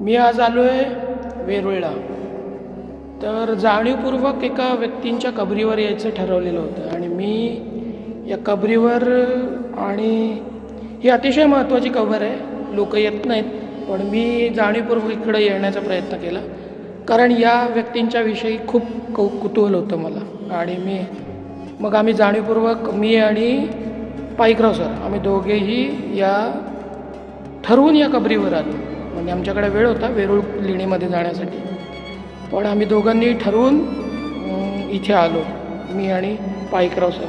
मी आज आलो आहे वेरूळला. तर जाणीवपूर्वक एका व्यक्तींच्या कबरीवर यायचं ठरवलेलं होतं आणि मी या कबरीवर आणि ही अतिशय महत्त्वाची कबर आहे. लोक येत नाहीत पण मी जाणीवपूर्वक इकडं येण्याचा प्रयत्न केला. कारण या व्यक्तींच्या विषयी खूप कौ कुतूहल होतं मला. आणि मी मग आम्ही जाणीवपूर्वक मी आणि पाईकराव सर आम्ही दोघेही या ठरवून या कबरीवर आलो. म्हणजे आमच्याकडे वेळ होता वेरूळ लेणीमध्ये जाण्यासाठी. पण आम्ही दोघांनी ठरवून इथे आलो. मी आणि पाईकराव सर.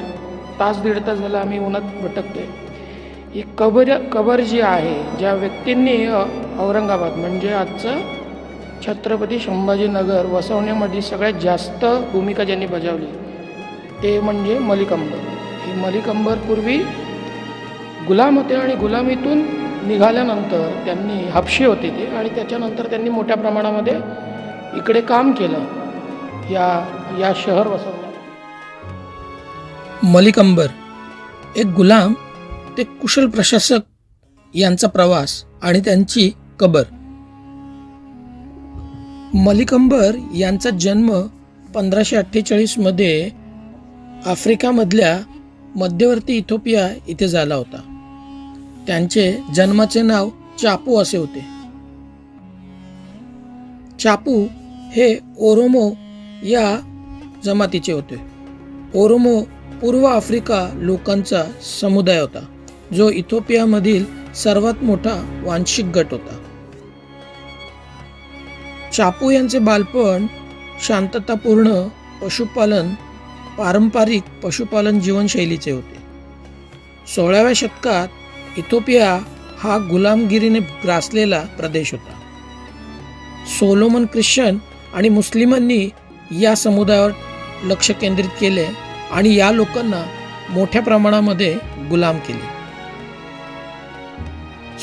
तास दीड तास झाला आम्ही उन्हात भटकतोय. ही कबर कबर जी आहे ज्या व्यक्तींनी औरंगाबाद म्हणजे आजचं छत्रपती संभाजीनगर वसवण्यामध्ये सगळ्यात जास्त भूमिका ज्यांनी बजावली ते म्हणजे मलिक अंबर. हे मलिक पूर्वी गुलाम होते आणि गुलामीतून निघाल्यानंतर त्यांनी हापशी होते ते आणि त्याच्यानंतर त्यांनी मोठ्या प्रमाणामध्ये इकडे काम केलं. या या शहर वसवण्यात मलिक अंबर एक गुलाम ते कुशल प्रशासक यांचा प्रवास आणि त्यांची कबर. मलिक अंबर यांचा जन्म पंधराशे अठ्ठेचाळीसमध्ये आफ्रिकामधल्या मध्यवर्ती इथोपिया इथे झाला होता. त्यांचे जन्माचे नाव चापू असे होते. चापू हे ओरोमो या जमातीचे होते. ओरोमो पूर्व आफ्रिका लोकांचा समुदाय होता जो इथोपियामधील सर्वात मोठा वांशिक गट होता. चापू यांचे बालपण शांततापूर्ण पशुपालन पारंपरिक पशुपालन जीवनशैलीचे होते. सोळाव्या शतकात इथोपिया हा गुलामगिरीने ग्रासलेला प्रदेश होता. सोलोमन ख्रिश्चन आणि मुस्लिमांनी या समुदायावर लक्ष केंद्रित केले आणि या लोकांना मोठ्या प्रमाणामध्ये गुलाम केले.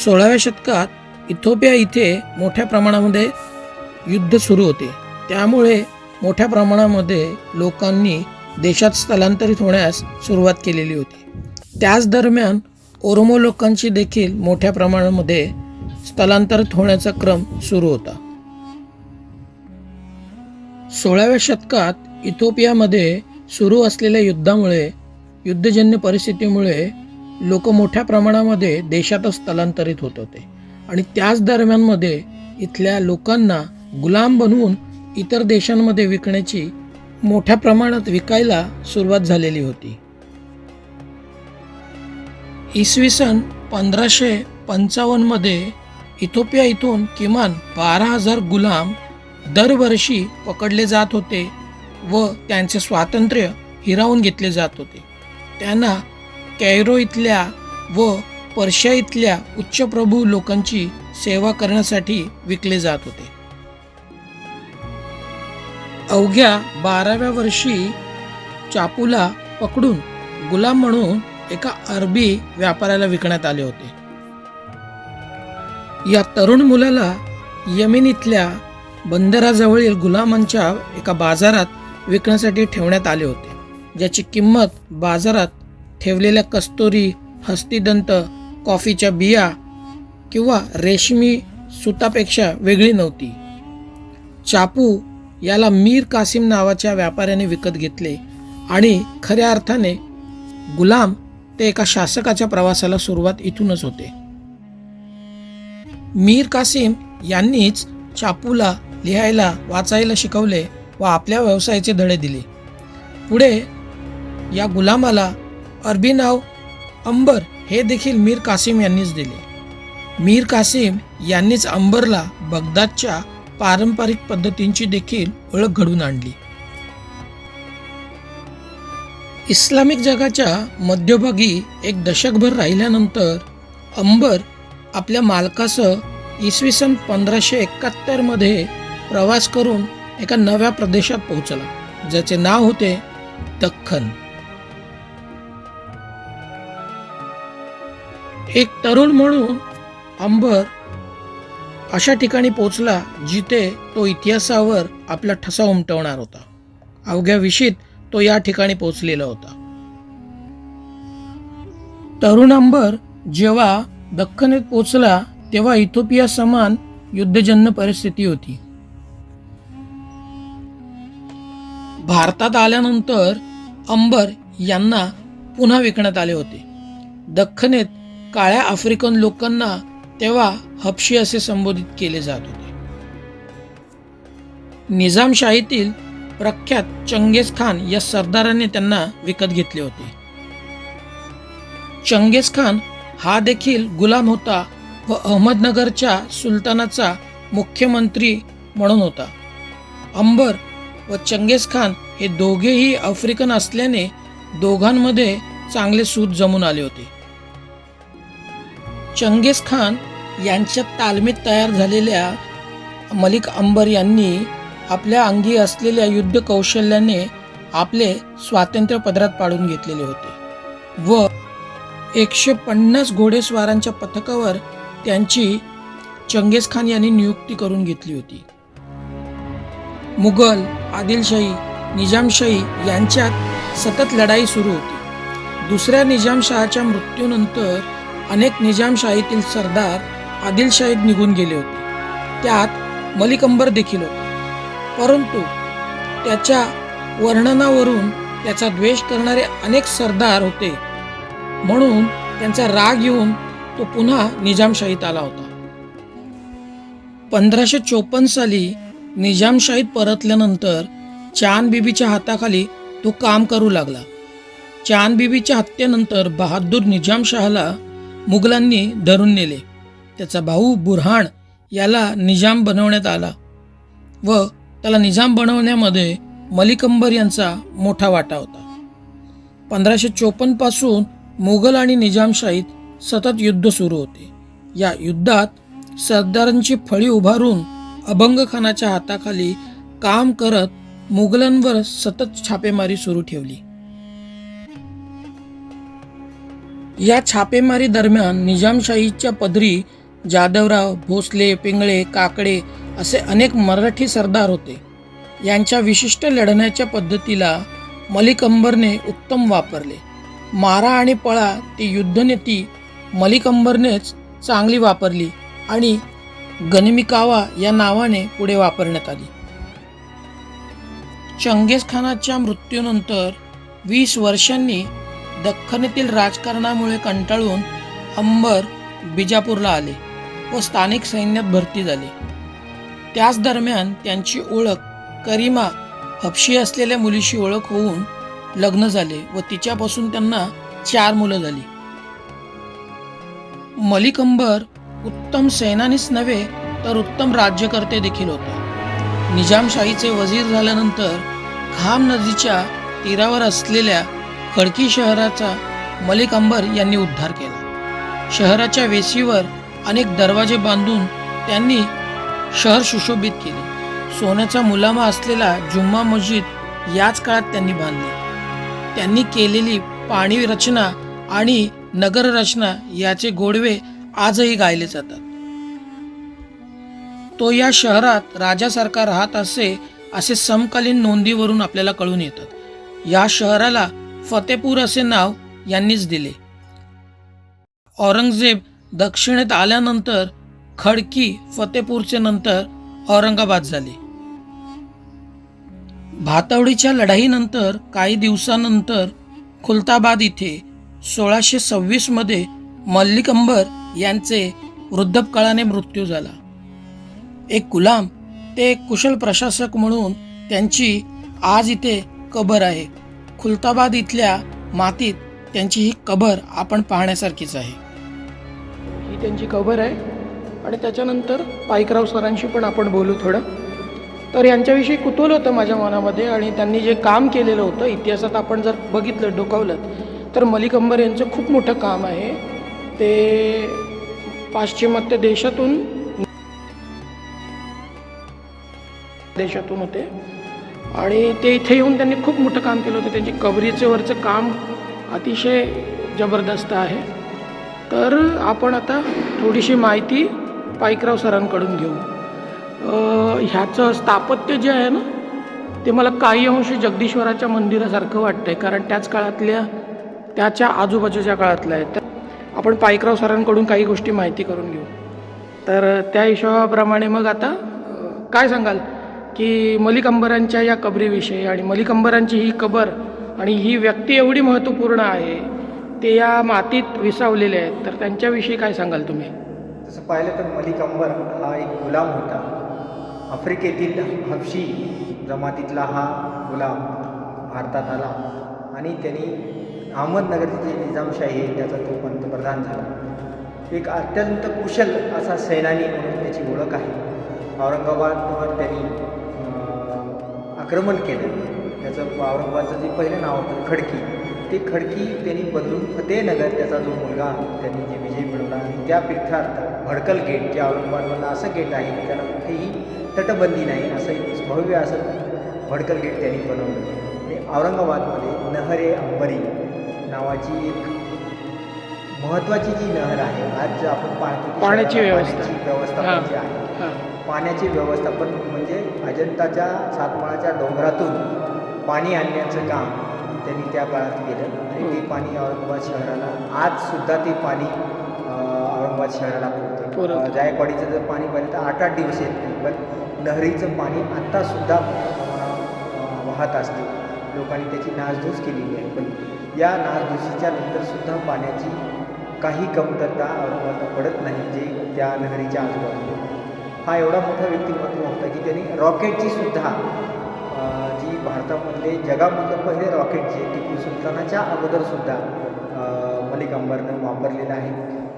सोळाव्या शतकात इथोपिया इथे मोठ्या प्रमाणामध्ये युद्ध सुरू होते. त्यामुळे मोठ्या प्रमाणामध्ये लोकांनी देशात स्थलांतरित होण्यास सुरुवात केलेली होती. त्याच दरम्यान ओरोमो लोकांची देखील मोठ्या प्रमाणामध्ये स्थलांतरित होण्याचा क्रम सुरू होता. सोळाव्या शतकात इथोपियामध्ये सुरू असलेल्या युद्धामुळे युद्धजन्य परिस्थितीमुळे लोक मोठ्या प्रमाणामध्ये देशातच स्थलांतरित होत होते आणि त्याच दरम्यानमध्ये इथल्या लोकांना गुलाम बनवून इतर देशांमध्ये विकण्याची मोठ्या प्रमाणात विकायला सुरुवात झालेली होती. इसवी सन पंधराशे पंचावन्नमध्ये इथोपिया इथून किमान बारा हजार गुलाम दरवर्षी पकडले जात होते व त्यांचे स्वातंत्र्य हिरावून घेतले जात होते. त्यांना कैरो इथल्या व पर्शिया इथल्या उच्चप्रभू लोकांची सेवा करण्यासाठी विकले जात होते. अवघ्या बाराव्या वर्षी चापूला पकडून गुलाम म्हणून एका अरबी व्यापाऱ्याला विकण्यात आले होते. या तरुण मुलाला यमिनीतल्या बंदराजवळील गुलामांच्या एका बाजारात विकण्यासाठी ठेवण्यात आले होते ज्याची किंमत बाजारात ठेवलेल्या कस्तुरी हस्तिदंत कॉफीच्या बिया किंवा रेशमी सुतापेक्षा वेगळी नव्हती. चापू याला मीर कासिम नावाच्या व्यापाऱ्याने विकत घेतले आणि खऱ्या अर्थाने गुलाम ते एका शासकाच्या प्रवासाला सुरुवात इथूनच होते. मीर कासिम यांनीच चापूला लिहायला वाचायला शिकवले व आपल्या व्यवसायाचे धडे दिले. पुढे या गुलामाला अरबी नाव अंबर हे देखील मीर कासिम यांनीच दिले. मीर कासिम यांनीच अंबरला बगदादच्या पारंपरिक पद्धतींची देखील ओळख घडून आणली. इस्लामिक जगाच्या मध्यभागी एक दशकभर राहिल्यानंतर अंबर आपल्या मालकासह इसवी सन पंधराशे एकाहत्तरमध्ये प्रवास करून एका नव्या प्रदेशात पोहोचला ज्याचे नाव होते दख्खन. एक तरुण म्हणून अंबर अशा ठिकाणी पोचला जिथे तो इतिहासावर आपला ठसा उमटवणार होता. अवघ्या विशीत तो या ठिकाणी पोचलेला होता. तरुण अंबर जेव्हा दख्खनेत पोचला तेव्हा इथोपिया समान युद्धजन्य परिस्थिती होती. भारतात आल्यानंतर अंबर यांना पुन्हा विकण्यात आले होते. दख्खनेत काळ्या आफ्रिकन लोकांना तेव्हा हपशी असे संबोधित केले जात होते. निजामशाहीतील प्रख्यात चंगेज खान या सरदाराने त्यांना विकत घेतले होते. चंगेज खान हा देखील गुलाम होता व अहमदनगरच्या सुलतानाचा मुख्यमंत्री म्हणून होता. अंबर व चंगेज खान हे दोघेही आफ्रिकन असल्याने दोघांमध्ये चांगले सूत जमून आले होते. चंगेज खान यांच्या तालमीत तयार झालेल्या मलिक अंबर यांनी आपल्या अंगी असलेल्या युद्ध कौशल्याने आपले स्वातंत्र्य पदरात पाडून घेतलेले होते व एकशे पन्नास घोडेस्वारांच्या पथकावर त्यांची चंगेज खान यांनी नियुक्ती करून घेतली होती. मुघल आदिलशाही निजामशाही यांच्यात सतत लढाई सुरू होती. दुसऱ्या निजामशहाच्या मृत्यूनंतर अनेक निजामशाहीतील सरदार आदिलशाहीत निघून गेले होते. त्यात मलिकंबर देखील होते. परंतु त्याच्या वर्णनावरून त्याचा द्वेष करणारे अनेक सरदार होते. म्हणून त्यांचा राग येऊन तो पुन्हा निजामशाहीत आला होता. पंधराशे चोपन्न साली निजामशाहीत परतल्यानंतर चांद बीबीच्या हाताखाली तो काम करू लागला. चांद बीबीच्या हत्येनंतर बहादूर निजामशहाला मुघलांनी धरून नेले. त्याचा भाऊ बुरहाण याला निजाम बनवण्यात आला व त्याला निजाम बनवण्यामध्ये मलिकंबर यांचा मोठा वाटा होता. पंधराशे चोपन्नपासून मुघल आणि निजामशाहीत सतत युद्ध सुरू होते. या युद्धात सरदारांची फळी उभारून अभंग खानाच्या हाताखाली काम करत मुघलांवर सतत छापेमारी सुरू ठेवली. या छापेमारी दरम्यान निजामशाहीच्या पदरी जाधवराव भोसले पिंगळे काकडे असे अनेक मराठी सरदार होते. यांच्या विशिष्ट लढण्याच्या पद्धतीला मलिक अंबरने उत्तम वापरले. मारा आणि पळा ती युद्धनीती मलिक अंबरनेच चांगली वापरली आणि गनिमिकावा या नावाने पुढे वापरण्यात आली. चंगेज खानाच्या मृत्यूनंतर वीस वर्षांनी दख्खनीतील राजकारणामुळे कंटाळून अंबर बिजापूरला आले व स्थानिक सैन्यात भरती झाली. त्याच दरम्यान त्यांची ओळख करीमा हपशी असलेल्या मुलीशी ओळख होऊन लग्न झाले व तिच्यापासून त्यांना चार मुलं झाली. मलिक अंबर उत्तम सेनानीच नव्हे तर उत्तम राज्यकर्ते देखील होते. निजामशाहीचे वजीर झाल्यानंतर खाम नदीच्या तीरावर असलेल्या खडकी शहराचा मलिक अंबर यांनी उद्धार केला. शहराच्या वेशीवर अनेक दरवाजे बांधून त्यांनी शहर सुशोभित केले. सोन्याचा मुलामा असलेला जुम्मा मस्जिद याच काळात त्यांनी बांधली. त्यांनी केलेली पाणी रचना आणि नगर रचना याचे गोडवे आजही गायले जातात. तो या शहरात राजासारखा राहत असे असे समकालीन नोंदीवरून आपल्याला कळून येतात. या शहराला फतेपूर असे नाव यांनीच दिले. औरंगजेब दक्षिणेत आल्यानंतर खडकी फतेपूरचे नंतर औरंगाबाद झाले. भातवडीच्या लढाईनंतर काही दिवसानंतर खुलताबाद इथे सोळाशे सव्वीसमध्ये मल्लिकंबर यांचे वृद्धपकाळाने मृत्यू झाला. एक गुलाम ते एक कुशल प्रशासक म्हणून त्यांची आज इथे कबर आहे. खुलताबाद इथल्या मातीत त्यांची ही कबर आपण पाहण्यासारखीच आहे. ही त्यांची कबर आहे. आणि त्याच्यानंतर पाईकराव सरांशी पण आपण बोलू थोडं. तर यांच्याविषयी कुतूल होतं माझ्या मनामध्ये आणि त्यांनी जे काम केलेलं होतं इतिहासात आपण जर बघितलं डोकावलं तर मलिक अंबर यांचं खूप मोठं काम आहे. ते पाश्चिमात्य देशातून देशातून होते. आणि ते इथे येऊन त्यांनी खूप मोठं काम केलं होतं. त्यांची कबरीचेवरचं काम अतिशय जबरदस्त आहे. तर आपण आता थोडीशी माहिती पाईकराव सरांकडून घेऊ. ह्याचं स्थापत्य जे आहे ना ते मला काही अंशी जगदीश्वराच्या मंदिरासारखं वाटतंय कारण त्याच काळातल्या त्याच्या आजूबाजूच्या काळातल्या आहेत. तर आपण पाईकराव सरांकडून काही गोष्टी माहिती करून घेऊ. तर त्या हिशोबाप्रमाणे मग आता काय सांगाल? की मलिक अंबरांच्या या कबरीविषयी आणि मलिक अंबरांची ही कबर आणि ही व्यक्ती एवढी महत्त्वपूर्ण आहे ते या मातीत विसावलेले आहेत. तर त्यांच्याविषयी काय सांगाल तुम्ही? तसं पाहिलं तर मलिक अंबर हा एक गुलाम होता. आफ्रिकेतील हबशी जमातीतला हा गुलाम भारतात आला. आणि त्यांनी अहमदनगरची जी निजामशाही आहे त्याचा तो पंतप्रधान झाला. एक अत्यंत कुशल असा सेनानी म्हणून त्याची ओळख आहे. औरंगाबादवर त्यांनी आक्रमण केलं. त्याचं औरंगाबादचं जे पहिलं नाव होतं खडकी. ते खडकी त्यांनी बदलून फतेहनगर त्याचा जो मुलगा त्यांनी जे विजय मिळवला आणि त्या पीठार्थ भडकल गेट जे औरंगाबादमधलं असं गेट आहे त्याला कुठेही तटबंदी नाही असं एक भव्य असं भडकल गेट त्यांनी बनवलं. आणि औरंगाबादमध्ये नहरे अंबरी नावाची एक महत्त्वाची जी नहर आहे आज आपण पाहतो पाण्याची शहराला व्यवस्था. जी आहे. हां. पाण्याचे व्यवस्थापन म्हणजे अजंताच्या सातमाळाच्या डोंगरातून पाणी आणण्याचं काम त्यांनी त्या काळात केलं. आणि ते पाणी औरंगाबाद शहराला आजसुद्धा ते पाणी औरंगाबाद शहराला. अं, जायकवाडीचं जर पाणी पाहिलं तर आठ आठ दिवस येत नाही. पण नहरीचं पाणी आत्तासुद्धा वाहत असते. लोकांनी त्याची नासधूस केलेली आहे. पण या नासधुसीच्या नंतरसुद्धा पाण्याची काही कमतरता औरंगाबादला पडत नाही जे त्या लहरीच्या आजूबाजूला. हा एवढा मोठा व्यक्तिमत्व होता की त्यांनी रॉकेटची सुद्धा जी भारतामधले जगामधलं पहिले रॉकेट जे टिपू सुलतानाच्या अगोदरसुद्धा मलिक अंबरनं वापरलेलं आहे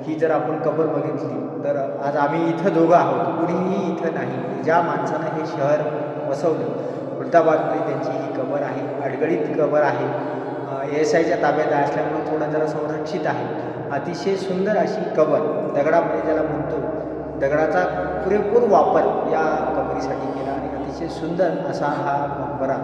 ही जर आपण कबर बघितली तर आज आम्ही इथं दोघं आहोत कुणीही इथं नाही. ज्या माणसानं हे शहर वसवलं खुलताबादमध्ये त्यांची ही कबर आहे अडगळीत कबर आहे. ए एस आयच्या ताब्यात असल्यामुळे थोडं जरा संरक्षित आहे. अतिशय सुंदर अशी कबर दगडामध्ये ज्याला म्हणतो दगडाचा पुरेपूर वापर या कबरीसाठी केला सुंदर असा हा मकबरा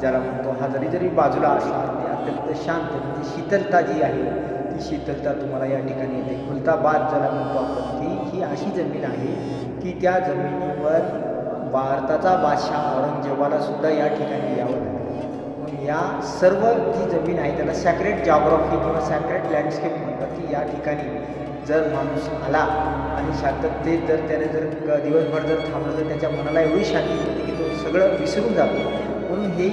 ज्याला म्हणतो हा जरी जरी बाजूला असला ते अत्यंत शांत म्हणजे शीतलता जी आहे ती शीतलता तुम्हाला या ठिकाणी येते. खुलताबाद ज्याला म्हणतो आपण ती ही अशी जमीन आहे की त्या जमिनीवर भारताचा बादशाह औरंगजेबाला सुद्धा या ठिकाणी यावं लागतं. या सर्व जी जमीन आहे त्याला सॅक्रेट जॉग्रॉफी किंवा सॅक्रेट लँडस्केप म्हणतात की या ठिकाणी जर माणूस आला आणि शांततेत जर त्याने जर दिवसभर जर थांबलं तर त्याच्या मनाला एवढी शांती सगळं विसरून जातो. म्हणून ही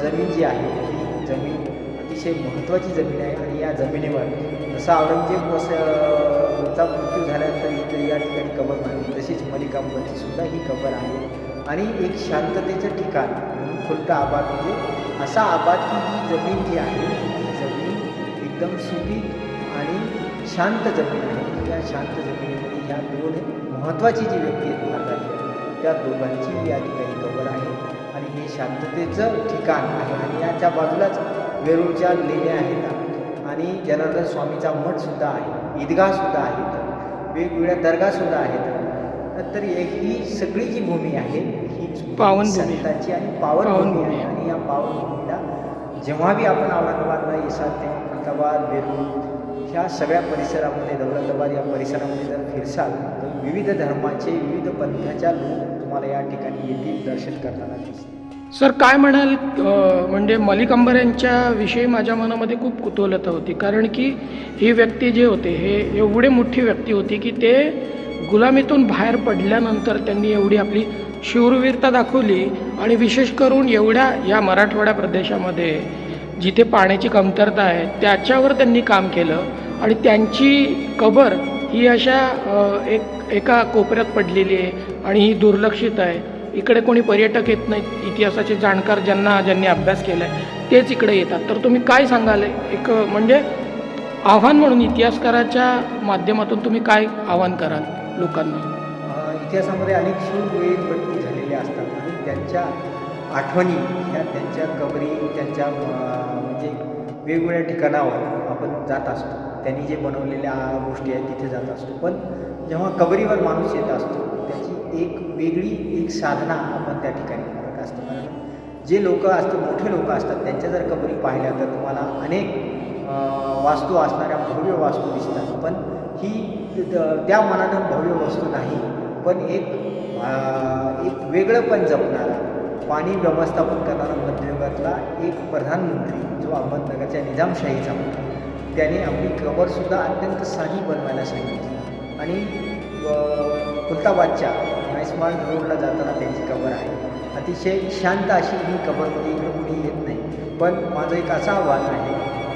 जमीन जी आहे ही जमीन अतिशय महत्त्वाची जमीन आहे आणि या जमिनीवर जसा औरंगजेब वस मृत्यू मृत्यू झाल्यानंतर इथे या ठिकाणी कबर मांडली तशीच मलिकांबरची सुद्धा ही कबर आहे. आणि एक शांततेचं ठिकाण म्हणून खुलता आबाद म्हणजे असा आबाद की ही जमीन जी आहे ही जमीन एकदम सुपीक आणि शांत जमीन आहे. या शांत जमिनीमध्ये या दोन महत्त्वाची जी व्यक्ती आहेत त्या दोघांची या ठिकाणी कबर आहे. आणि हे शांततेचं ठिकाण आहे. आणि याच्या बाजूलाच वेरूळच्या लेण्या आहेत. आणि जनार्दन स्वामीचा मठसुद्धा आहे. ईदगाहसुद्धा आहेत वेगवेगळ्या दर्गासुद्धा आहेत. तर ही सगळी जी भूमी आहे ही आहे. संतांची आणि पावनभूमी पावनभूमी आहे. आणि या पावनभूमीला जेव्हा बी आपण औरंगाबादला येसाल तेव्हा खुलताबाद वेरूळ ह्या सगळ्या परिसरामध्ये दौलताबाद या परिसरामध्ये जर फिरसाल तर विविध धर्माचे विविध पंथाच्या लोक तुम्हाला या ठिकाणी येथील दर्शन करताना दिसतील. सर काय म्हणाल म्हणजे मलिक अंबऱ्यांच्या विषयी माझ्या मनामध्ये खूप कुतूहलता होती. कारण की ही व्यक्ती जे होते हे एवढे मोठी व्यक्ती होती की ते गुलामीतून बाहेर पडल्यानंतर त्यांनी एवढी आपली शूरवीरता दाखवली आणि विशेष करून एवढ्या या मराठवाडा प्रदेशामध्ये जिथे पाण्याची कमतरता आहे त्याच्यावर त्यांनी काम केलं आणि त्यांची कबर ही अशा एक एका कोपऱ्यात पडलेली आहे. आणि ही दुर्लक्षित आहे. इकडे कोणी पर्यटक येत नाहीत. इतिहासाचे जाणकार ज्यांना ज्यांनी अभ्यास केला आहे तेच इकडे येतात. तर तुम्ही काय सांगाल? एक म्हणजे आव्हान म्हणून इतिहासकाराच्या माध्यमातून तुम्ही काय आव्हान कराल लोकांना? इतिहासामध्ये अनेक शूरवीर व्यक्ती झालेले असतात. आणि त्यांच्या आठवणी ह्या त्यांच्या कबरी त्यांच्या म्हणजे वेगवेगळ्या ठिकाणावर आपण जात असतो. त्यांनी जे बनवलेल्या गोष्टी आहेत तिथे जात असतो. पण जेव्हा कबरीवर माणूस येत असतो त्याची एक वेगळी एक साधना आपण त्या ठिकाणी करत असतो कारण जे लोक असतात मोठे लोक असतात त्यांच्या जर कबरी पाहिल्या तर तुम्हाला अनेक वास्तू असणाऱ्या भव्य वास्तू दिसतात. पण ही त्या मनानं भव्य वस्तू नाही पण एक एक वेगळं पण जपणारा पाणी व्यवस्थापन करणारा मध्ययुगातला एक प्रधानमंत्री जो अहमदनगरच्या निजामशाहीचा त्याने आपली कबरसुद्धा अत्यंत साधी बनवायला सांगितली आणि अ, खुलताबादच्या म्हैसमाळ रोडला जाताना त्यांची कबर आहे अतिशय शांत अशी ही कबर म्हणजे इकडे कुणी येत नाही पण माझं एक असं आव्हान आहे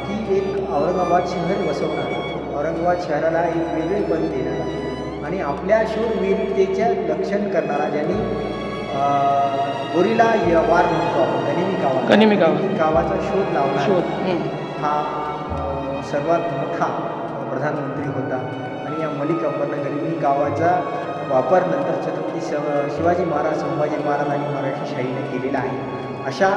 की एक औरंगाबाद शहर बसवणारा औरंगाबाद शहराला एक वेगळे पद देणारा आणि आपल्या शूरवीरतेच्या लक्षण करणारा ज्यांनी गोरीला वार म्हणतो आपण गनिमी कावा गनिमी कावा. कावाचा शोध लावला शोध हं. सर्वात मोठा प्रधानमंत्री होता. आणि या मलिक अंबरनं गरिबी गावाचा वापर नंतर छत्रपती शिव शिवाजी महाराज संभाजी महाराज आणि मराठी शाहीने केलेला आहे. अशा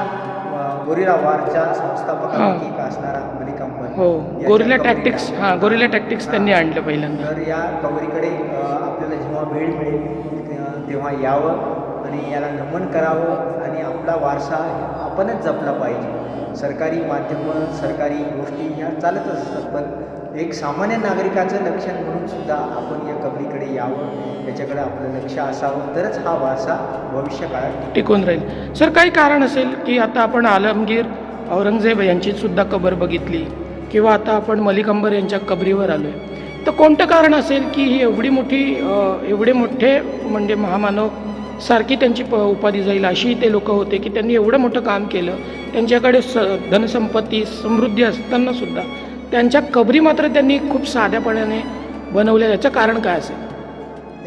गोरिला वारच्या संस्थापकांपैकी एक असणारा मलिक अंबर हो गोरिला टॅक्टिक्स हां गोरिला टॅक्टिक्स त्यांनी आणलं पहिल्यांदा. तर या कबरीकडे आपल्याला जेव्हा वेळ मिळेल तेव्हा यावं आणि याला नमन करावं आणि आपला वारसा आपणच जपला पाहिजे. सरकारी माध्यमं सरकारी गोष्टी ह्या चालतच असतात. पण एक सामान्य नागरिकाचं लक्षण म्हणून सुद्धा आपण या कबरीकडे यावं. याच्याकडे आपलं लक्ष असावं. तरच हा वारसा भविष्य काळात टिकून राहील. सर काही कारण असेल की आता आपण आलमगीर औरंगजेब यांची सुद्धा कबर बघितली किंवा आता आपण मलिक अंबर यांच्या कबरीवर आलो आहे तर कोणतं कारण असेल की ही एवढी मोठी एवढे मोठे म्हणजे महामानव सारखी त्यांची प उपाधी जाईल अशी ते लोक होते की त्यांनी एवढं मोठं काम केलं. त्यांच्याकडे स धनसंपत्ती समृद्धी असतानासुद्धा त्यांच्या कबरी मात्र त्यांनी खूप साध्यापणाने बनवल्या. याचं कारण काय असेल?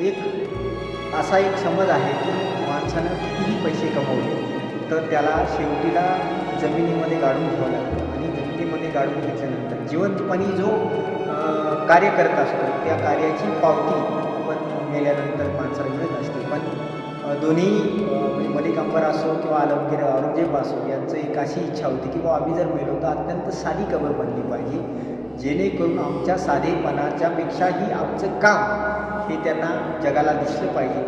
एक असा एक समज आहे की माणसानं कितीही पैसे कमवले तर त्याला शेवटीला जमिनीमध्ये गाडून घ्यावं लागतं आणि जमिनीमध्ये गाडून घेतल्यानंतर जिवंतपणी जो कार्य करत असतो त्या कार्याची पावती पण मेल्यानंतर माणसाला मिळत असते पण दोन्ही म्हणजे मलिक अंबर असो किंवा आलमगीर औरंगजेब असो यांचं एक अशी इच्छा होती की बाबा आम्ही जर मेलो तर अत्यंत साधी कबर बनली पाहिजे. जेणेकरून आमच्या साधेपणाच्यापेक्षाही आमचं काम हे त्यांना जगाला दिसलं पाहिजे.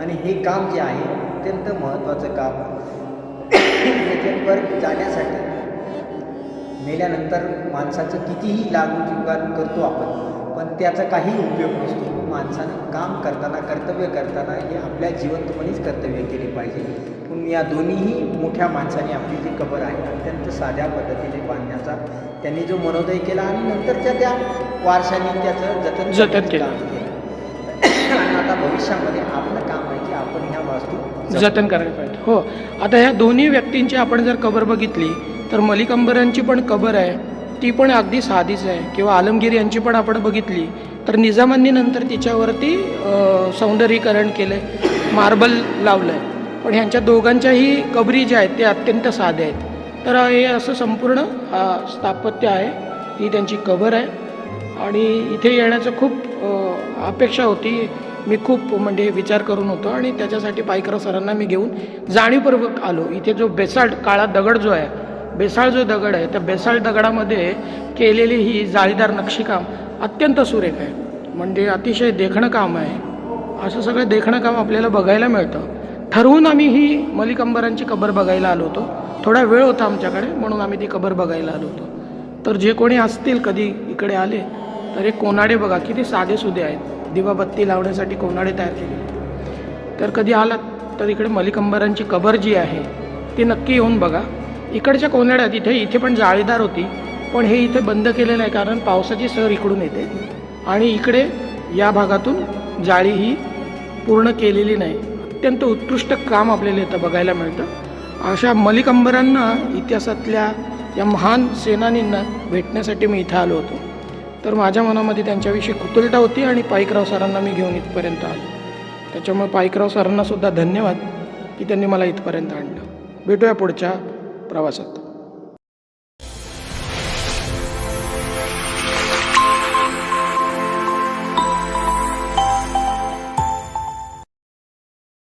आणि हे काम जे आहे अत्यंत महत्त्वाचं काम त्याच्यावर जाण्यासाठी मेल्यानंतर माणसाचं कितीही लागू जुगान करतो आपण पण त्याचा काही उपयोग नसतो. माणसानं काम करताना कर्तव्य करताना हे आपल्या जिवंतपणीच कर्तव्य केले पाहिजे. म्हणून या दोन्हीही मोठ्या माणसाने आपली जी कबर आहे अत्यंत साध्या पद्धतीने बांधण्याचा त्यांनी जो मनोदय केला आणि नंतरच्या त्या वारशांनी त्याचं जतन जतन केलं. काम केलं. आणि आता भविष्यामध्ये आपलं काम आहे की आपण ह्या वास्तू जतन करायला पाहिजे. हो. आता ह्या दोन्ही व्यक्तींची आपण जर कबर बघितली तर मलिक अंबरांची पण कबर आहे ती पण अगदी साधीच आहे. किंवा आलमगीर यांची पण आपण बघितली तर निजामांनी नंतर तिच्यावरती सौंदर्यीकरण केलं आहे मार्बल लावलं आहे पण ह्यांच्या दोघांच्याही कबरी ज्या आहेत ते अत्यंत साध्या आहेत. तर हे असं संपूर्ण स्थापत्य आहे. ही त्यांची कबर आहे. आणि इथे येण्याचं खूप अपेक्षा होती. मी खूप म्हणजे विचार करून होतो. आणि त्याच्यासाठी पायकरा सरांना मी घेऊन जाणीवपूर्वक आलो. इथे जो बेसाल्ट काळा दगड जो आहे बेसाळ जो दगड आहे त्या बेसाळ दगडामध्ये केलेली ही जाळीदार नक्षीकाम अत्यंत सुरेख आहे. म्हणजे अतिशय देखणं काम आहे. असं सगळं देखणं काम आपल्याला बघायला मिळतं. ठरवून आम्ही ही मलिक अंबरांची कबर बघायला आलो होतो. थोडा वेळ होता आमच्याकडे म्हणून आम्ही ती कबर बघायला आलो होतो. तर जे कोणी असतील कधी इकडे आले तर हे कोनाडे बघा किती साधेसुधे आहेत. दिवाबत्ती लावण्यासाठी कोनाडे तयार केले. तर कधी आलात तर इकडे मलिक अंबरांची कबर जी आहे ती नक्की येऊन बघा. इकडच्या कोनाड्यात इथे इथे पण जाळीदार होती पण हे इथे बंद केलेलं आहे कारण पावसाची सर इकडून येते आणि इकडे या भागातून जाळी ही पूर्ण केलेली नाही. अत्यंत उत्कृष्ट काम आपल्याला इथं बघायला मिळतं. अशा मलिक अंबरांना इतिहासातल्या या महान सेनानींना भेटण्यासाठी मी इथं आलो होतो. तर माझ्या मनामध्ये त्यांच्याविषयी कुतुलता होती आणि पाईकराव सरांना मी घेऊन इथपर्यंत आलो. त्याच्यामुळे पाईकराव सरांनासुद्धा धन्यवाद की त्यांनी मला इथपर्यंत आणलं. भेटूया पुढच्या प्रवासात.